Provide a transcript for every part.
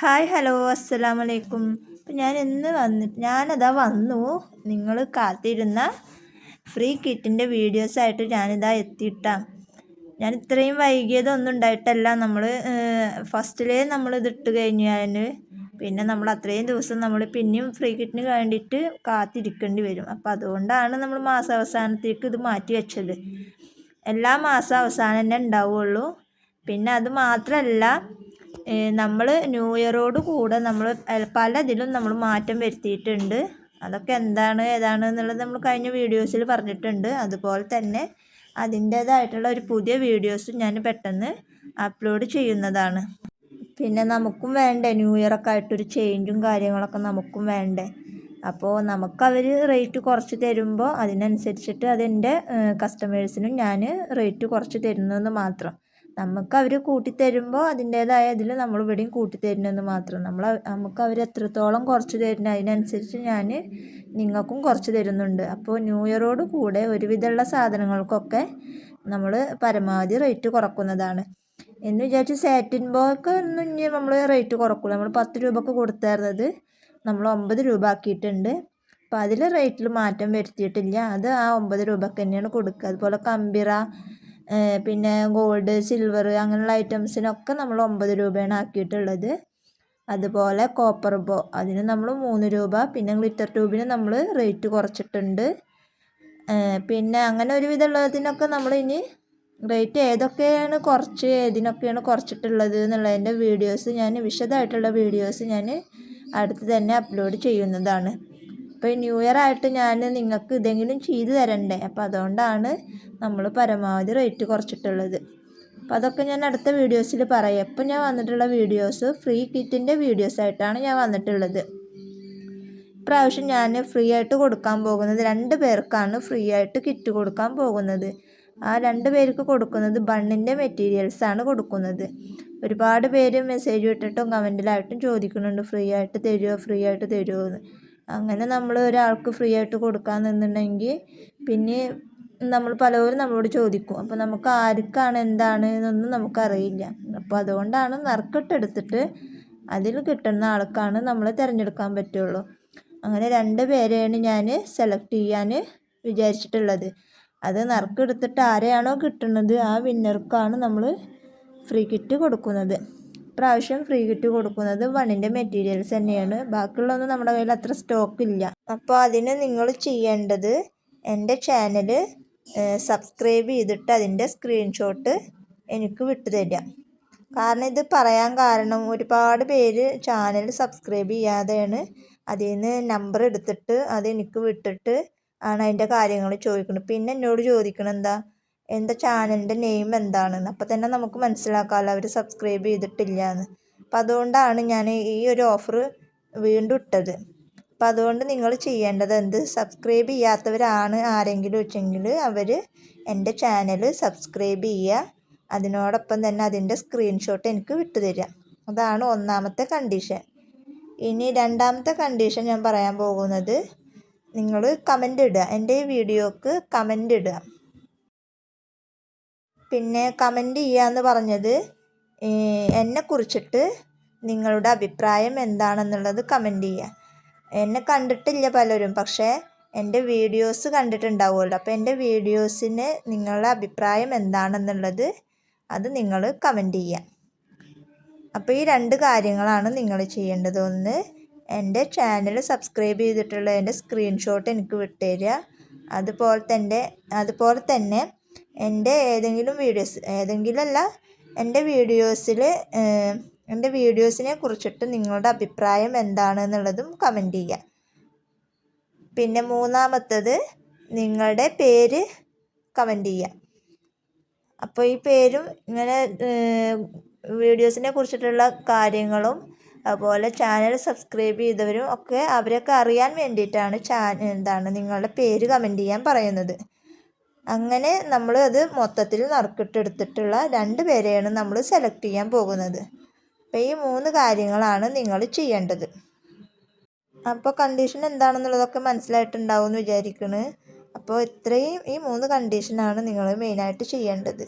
Hi hello അസ്സലാം വലൈക്കും അപ്പം ഞാൻ ഇന്ന് വന്ന് ഞാനതാ വന്നു. നിങ്ങൾ കാത്തിരുന്ന ഫ്രീ കിറ്റിന്റെ വീഡിയോസായിട്ട് ഞാനിതാ എത്തിയിട്ടാ. ഞാൻ ഇത്രയും വൈകിയതൊന്നും ഉണ്ടായിട്ടല്ല. നമ്മൾ ഫസ്റ്റിലേ നമ്മൾ ഇതിട്ട് ഞാൻ. പിന്നെ നമ്മൾ അത്രയും ദിവസം നമ്മൾ പിന്നെയും ഫ്രീ കിറ്റിന് വേണ്ടിയിട്ട് കാത്തിരിക്കേണ്ടി വരും. അപ്പോൾ അതുകൊണ്ടാണ് നമ്മൾ മാസാവസാനത്തേക്ക് ഇത് മാറ്റി വെച്ചത്. എല്ലാ മാസം അവസാനം തന്നെ ഉണ്ടാവുള്ളൂ. പിന്നെ അത് മാത്രമല്ല നമ്മൾ ന്യൂ ഇയറോട് കൂടെ നമ്മൾ പല ഇതിലും നമ്മൾ മാറ്റം വരുത്തിയിട്ടുണ്ട്. അതൊക്കെ എന്താണ് ഏതാണ് എന്നുള്ളത് നമ്മൾ കഴിഞ്ഞ വീഡിയോസിൽ പറഞ്ഞിട്ടുണ്ട്. അതുപോലെ തന്നെ അതിന്റേതായിട്ടുള്ള ഒരു പുതിയ വീഡിയോസ് ഞാൻ പെട്ടെന്ന് അപ്ലോഡ് ചെയ്യുന്നതാണ്. പിന്നെ നമുക്കും വേണ്ടേ ന്യൂ ഇയറൊക്കെ ആയിട്ടൊരു ചേഞ്ചും കാര്യങ്ങളൊക്കെ നമുക്കും വേണ്ടേ? അപ്പോൾ നമുക്കവർ റേറ്റ് കുറച്ച് തരുമ്പോൾ അതിനനുസരിച്ചിട്ട് അതെന്റെ കസ്റ്റമേഴ്സിനും ഞാൻ റേറ്റ് കുറച്ച് തരുന്നതെന്ന് മാത്രം. നമുക്ക് അവർ കൂട്ടിത്തരുമ്പോൾ അതിന്റേതായ ഇതിൽ നമ്മൾ ഇവിടെയും കൂട്ടിത്തരുന്നെന്ന് മാത്രം. നമ്മൾ നമുക്ക് അവർ എത്രത്തോളം കുറച്ച് തരുന്നത് അതിനനുസരിച്ച് ഞാൻ നിങ്ങൾക്കും കുറച്ച് തരുന്നുണ്ട്. അപ്പോൾ ന്യൂ ഇയറോട് കൂടെ ഒരുവിധമുള്ള സാധനങ്ങൾക്കൊക്കെ നമ്മൾ പരമാവധി റേറ്റ് കുറക്കുന്നതാണ്. എന്ന് വിചാരിച്ച് സാറ്റിൻ ബോക്ക് ഒന്നും ഇനി നമ്മൾ റേറ്റ് കുറക്കില്ല നമ്മൾ പത്ത് രൂപക്ക് കൊടുത്തായിരുന്നത് നമ്മൾ ഒമ്പത് രൂപ ആക്കിയിട്ടുണ്ട് അപ്പോൾ അതിൽ റേറ്റിൽ മാറ്റം വരുത്തിയിട്ടില്ല. അത് ആ ഒമ്പത് രൂപക്ക് തന്നെയാണ് കൊടുക്കുക. അതുപോലെ കമ്പിറ പിന്നെ ഗോൾഡ് സിൽവർ അങ്ങനെയുള്ള ഐറ്റംസിനൊക്കെ നമ്മൾ ഒമ്പത് രൂപയാണ് ആക്കിയിട്ടുള്ളത്. അതുപോലെ കോപ്പർ ബോ അതിന് നമ്മൾ മൂന്ന് രൂപ പിന്നെ ഗ്ലിറ്റർ ട്യൂബിന് നമ്മൾ റേറ്റ് കുറച്ചിട്ടുണ്ട്. പിന്നെ അങ്ങനെ ഒരുവിധമുള്ളതിനൊക്കെ നമ്മൾ ഇനി റേറ്റ് ഏതൊക്കെയാണ് കുറച്ച് ഏതിനൊക്കെയാണ് കുറച്ചിട്ടുള്ളത് എന്നുള്ളതിന്റെ വീഡിയോസ് ഞാൻ വിശദമായിട്ടുള്ള വീഡിയോസ് ഞാൻ അടുത്ത് തന്നെ അപ്ലോഡ് ചെയ്യുന്നതാണ്. ഇപ്പോൾ ന്യൂ ഇയർ ആയിട്ട് ഞാൻ നിങ്ങൾക്ക് ഇതെങ്കിലും ചെയ്തു തരണ്ടേ? അപ്പോൾ അതുകൊണ്ടാണ് നമ്മൾ പരമാവധി റേറ്റ് കുറച്ചിട്ടുള്ളത്. അപ്പോൾ അതൊക്കെ ഞാൻ അടുത്ത വീഡിയോസിൽ പറയാം. ഇപ്പം ഞാൻ വന്നിട്ടുള്ള വീഡിയോസ് ഫ്രീ കിറ്റിന്റെ വീഡിയോസ് ആയിട്ടാണ് ഞാൻ വന്നിട്ടുള്ളത്. ഇപ്രാവശ്യം ഞാൻ ഫ്രീ ആയിട്ട് കൊടുക്കാൻ പോകുന്നത് രണ്ട് പേർക്കാണ് ഫ്രീ ആയിട്ട് കിറ്റ് കൊടുക്കാൻ പോകുന്നത്. ആ രണ്ട് പേർക്ക് കൊടുക്കുന്നത് ബണ്ണിന്റെ മെറ്റീരിയൽസാണ് കൊടുക്കുന്നത്. ഒരുപാട് പേര് മെസ്സേജ് ഇട്ടിട്ടും കമന്റിലായിട്ടും ചോദിക്കുന്നുണ്ട് ഫ്രീ ആയിട്ട് തരുമോ ഫ്രീ ആയിട്ട് തരുമോ എന്ന് അങ്ങനെ നമ്മൾ ഒരാൾക്ക് ഫ്രീ ആയിട്ട് കൊടുക്കാൻ നിന്നുണ്ടെങ്കിൽ പിന്നെ നമ്മൾ പലവരും നമ്മളോട് ചോദിക്കും. അപ്പോൾ നമുക്ക് ആർക്കാണ് എന്താണ് എന്നൊന്നും നമുക്കറിയില്ല. അപ്പോൾ അതുകൊണ്ടാണ് നറുക്കിട്ടെടുത്തിട്ട് അതിൽ കിട്ടുന്ന ആൾക്കാണ് നമ്മൾ തിരഞ്ഞെടുക്കാൻ പറ്റുള്ളൂ. അങ്ങനെ രണ്ട് പേരെയാണ് ഞാൻ സെലക്ട് ചെയ്യാൻ വിചാരിച്ചിട്ടുള്ളത്. അത് നറുക്കെടുത്തിട്ട് ആരെയാണോ കിട്ടുന്നത് ആ വിന്നർക്കാണ് നമ്മൾ ഫ്രീ കിറ്റ് കൊടുക്കുന്നത്. പ്രാവശ്യം ഫ്രീ കിറ്റ് കൊടുക്കുന്നത് വണ്ണിന്റെ മെറ്റീരിയൽസ് തന്നെയാണ്. ബാക്കിയുള്ളതൊന്നും നമ്മുടെ കയ്യിൽ അത്ര സ്റ്റോക്ക് ഇല്ല. അപ്പോൾ അതിന് നിങ്ങൾ ചെയ്യേണ്ടത് എന്റെ ചാനൽ സബ്സ്ക്രൈബ് ചെയ്തിട്ട് അതിന്റെ സ്ക്രീൻഷോട്ട് എനിക്ക് വിട്ടു തരിക. കാരണം ഇത് പറയാൻ കാരണം ഒരുപാട് പേര് ചാനൽ സബ്സ്ക്രൈബ് ചെയ്യാതെയാണ് അതിൽ നിന്ന് നമ്പർ എടുത്തിട്ട് അത് എനിക്ക് വിട്ടിട്ട് ആണ് അതിന്റെ കാര്യങ്ങൾ ചോദിക്കുന്നത്. പിന്നെ എന്നോട് ചോദിക്കണം എന്താ? എന്താ ചാനലിന്റെ നെയിം എന്താണെന്ന്. അപ്പോൾ തന്നെ നമുക്ക് മനസ്സിലാക്കാമല്ലോ അവർ സബ്സ്ക്രൈബ് ചെയ്തിട്ടില്ല എന്ന് അപ്പം അതുകൊണ്ടാണ് ഞാൻ ഈ ഒരു ഓഫർ വീണ്ടും ഇട്ടത്. അപ്പം അതുകൊണ്ട് നിങ്ങൾ ചെയ്യേണ്ടത് എന്ത്? സബ്സ്ക്രൈബ് ചെയ്യാത്തവരാണ് ആരെങ്കിലും വെച്ചെങ്കിൽ അവർ എന്റെ ചാനൽ സബ്സ്ക്രൈബ് ചെയ്യുക അതിനോടൊപ്പം തന്നെ അതിന്റെ സ്ക്രീൻഷോട്ട് എനിക്ക് വിട്ടു തരിക അതാണ് ഒന്നാമത്തെ കണ്ടീഷൻ ഇനി രണ്ടാമത്തെ കണ്ടീഷൻ ഞാൻ പറയാൻ പോകുന്നത് നിങ്ങൾ കമന്റ് ഇടുക. എന്റെ ഈ വീഡിയോക്ക് കമന്റ് ഇടുക. പിന്നെ കമന്റ് ചെയ്യാന്ന് പറഞ്ഞത് എന്നെക്കുറിച്ചിട്ട് നിങ്ങളുടെ അഭിപ്രായം എന്താണെന്നുള്ളത് കമന്റ് ചെയ്യുക എന്നെ കണ്ടിട്ടില്ല പലരും പക്ഷേ എന്റെ വീഡിയോസ് കണ്ടിട്ടുണ്ടാവുമല്ലോ. അപ്പോൾ എന്റെ വീഡിയോസിന് നിങ്ങളുടെ അഭിപ്രായം എന്താണെന്നുള്ളത് അത് നിങ്ങൾ കമന്റ് ചെയ്യുക അപ്പോൾ ഈ രണ്ട് കാര്യങ്ങളാണ് നിങ്ങൾ ചെയ്യേണ്ടത്. ഒന്ന് എന്റെ ചാനൽ സബ്സ്ക്രൈബ് ചെയ്തിട്ടുള്ളതിന്റെ സ്ക്രീൻഷോട്ട് എനിക്ക് വിട്ടുതരിക അതുപോലെ തന്നെ അതുപോലെ തന്നെ എന്റെ ഏതെങ്കിലും വീഡിയോസ് ഏതെങ്കിലും അല്ല എന്റെ വീഡിയോസിൽ എന്റെ വീഡിയോസിനെ കുറിച്ചിട്ട് നിങ്ങളുടെ അഭിപ്രായം എന്താണ് എന്നുള്ളതും കമന്റ് ചെയ്യുക. പിന്നെ മൂന്നാമത്തത് നിങ്ങളുടെ പേര് കമന്റ് ചെയ്യുക. അപ്പോൾ ഈ പേരും ഇങ്ങനെ വീഡിയോസിനെ കുറിച്ചിട്ടുള്ള കാര്യങ്ങളും അതുപോലെ ചാനൽ സബ്സ്ക്രൈബ് ചെയ്തവരും ഒക്കെ അവരൊക്കെ അറിയാൻ വേണ്ടിയിട്ടാണ് ചാ എന്താണ് നിങ്ങളുടെ പേര് കമന്റ് ചെയ്യാൻ പറയുന്നത്. അങ്ങനെ നമ്മൾ അത് മൊത്തത്തിൽ നറുക്കിട്ടെടുത്തിട്ടുള്ള രണ്ട് പേരെയാണ് നമ്മൾ സെലക്ട് ചെയ്യാൻ പോകുന്നത്. അപ്പോൾ ഈ മൂന്ന് കാര്യങ്ങളാണ് നിങ്ങൾ ചെയ്യേണ്ടത്. അപ്പോൾ കണ്ടീഷൻ എന്താണെന്നുള്ളതൊക്കെ മനസ്സിലായിട്ടുണ്ടാവും എന്ന് വിചാരിക്കുന്നു അപ്പോൾ ഇത്രയും ഈ മൂന്ന് കണ്ടീഷനാണ് നിങ്ങൾ മെയിനായിട്ട് ചെയ്യേണ്ടത്.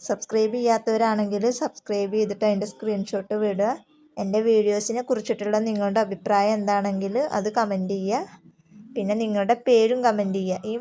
സബ്സ്ക്രൈബ് ചെയ്യാത്തവരാണെങ്കിൽ സബ്സ്ക്രൈബ് ചെയ്തിട്ട് അതിന്റെ സ്ക്രീൻഷോട്ട് വിടുക എന്റെ വീഡിയോസിനെ കുറിച്ചിട്ടുള്ള നിങ്ങളുടെ അഭിപ്രായം എന്താണെങ്കിൽ അത് കമന്റ് ചെയ്യുക. പിന്നെ നിങ്ങളുടെ പേരും കമന്റ് ചെയ്യുക. ഈ